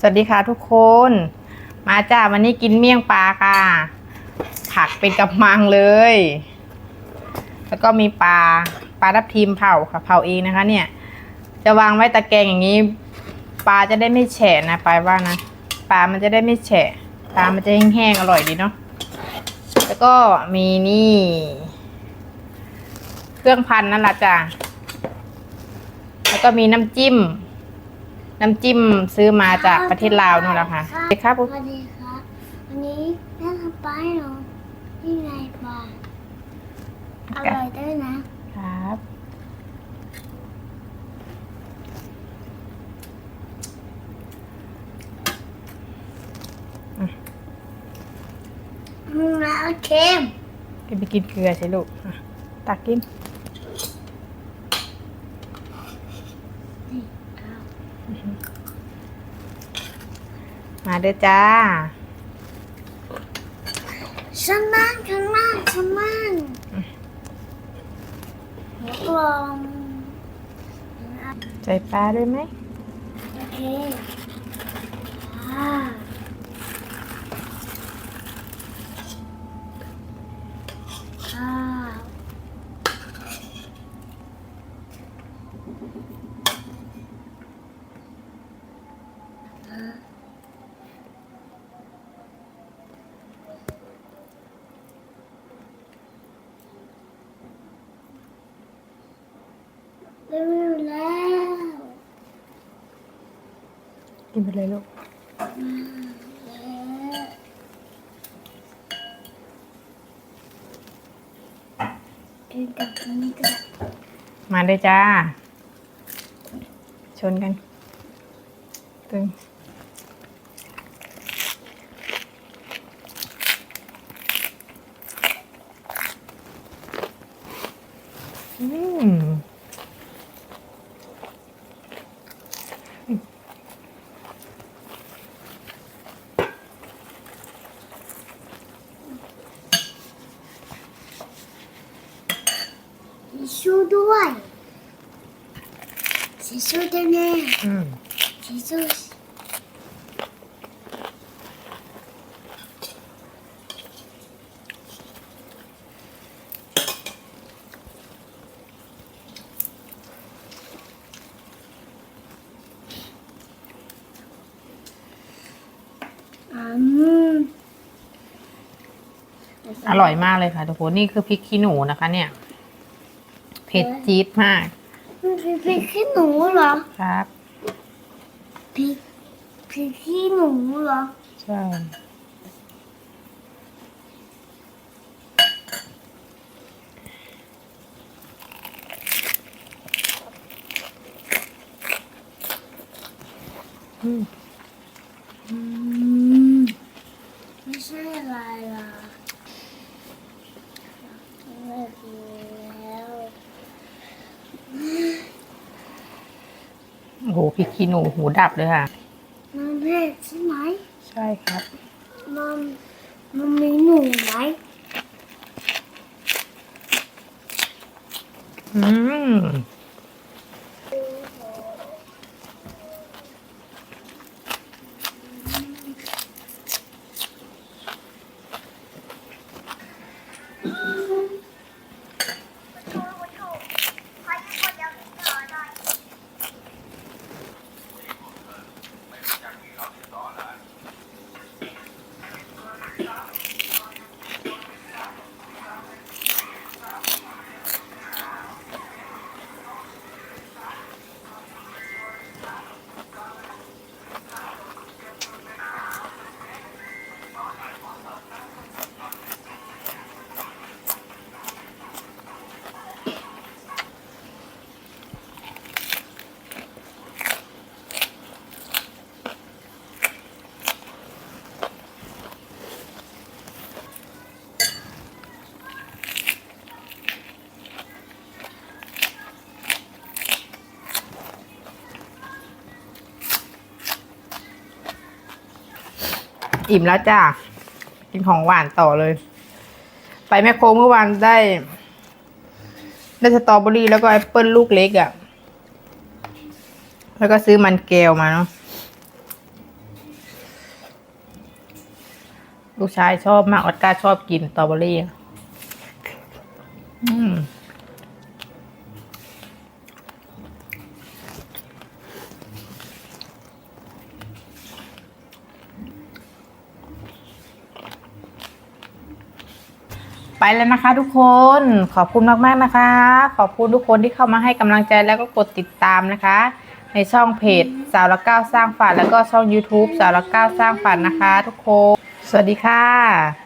สวัสดีค่ะทุกคน มาจ้าวันนี้กินเมี่ยงปลาค่ะ ผักเป็นกับมังเลย แล้วก็มีปลาปลาทับทิมเผาค่ะเผาเองนะคะ เนี่ย จะวางไว้ตะแกรงอย่างนี้ ปลาจะได้ไม่แฉะนะไปว่านะปลามันจะได้ไม่แฉะปลามันจะแห้งๆอร่อยดีเนาะแล้วก็มีนี่ เครื่องพันนั่นแหละจ้ะแล้วก็มีน้ำจิ้ม น้ำจิ้มซื้อมาจากประเทศลาวนู่นแหละค่ะเด็กครับสวัสดีครับวันนี้แม่ทำปลาให้หนูนี่ไงปลาอร่อยด้วยนะครับอืมแล้วเค็มกินไปกินเกลือใช่ลูกอะตักกิน มาเด้อจ้าฉันนั่งฉันนั่งฉันนั่งหัวกลมใส่ปลาด้วยไหมโอเคอ่าข้าวเร็วแล้ว กินไปเลยลูกกินกับอันนี้ก็ได้มาเด้อจ้า ชนกันตึงอืม ชชู่ด้วยทิชชู่ด้วยแน่อืมทิชชู่อืมอร่อยมากเลยค่ะทุกคนนี่คือพริกขี้หนูนะคะเนี่ย เผ็ดจี๊ดมาก มันเป็นพริกขี้หนูเหรอ ครับพริกพริกขี้หนูเหรอ ใช่อืม อืมไม่ใช่อะไรล่ะไม่กินแล้ว โอ้โหพริกขี้หนูหูดับเลยค่ะ มันเผ็ดใช่ไหม ใช่ครับ มันมันมีหนูไหมอืม อิ่มแล้วจ้ากินของหวานต่อเลย ไปแมคโครเมื่อวานได้ ได้สตรอเบอรี่แล้วก็แอปเปิลลูกเล็กอะ่ะ แล้วก็ซื้อมันแก้วมาเนาะลูกชายชอบมากออสการ์ชอบกินสตรอเบอรี่ ไปแล้วนะคะ ทุกคนขอบคุณมากๆนะคะ ขอบคุณทุกคนที่เข้ามาให้กำลังใจแล้วก็กดติดตามนะคะ ในช่องเพจสาวละก้าสร้างฝันแล้วก็ช่อง YouTube สาวละก้าสร้างฝันนะคะ ทุกคน สวัสดีค่ะ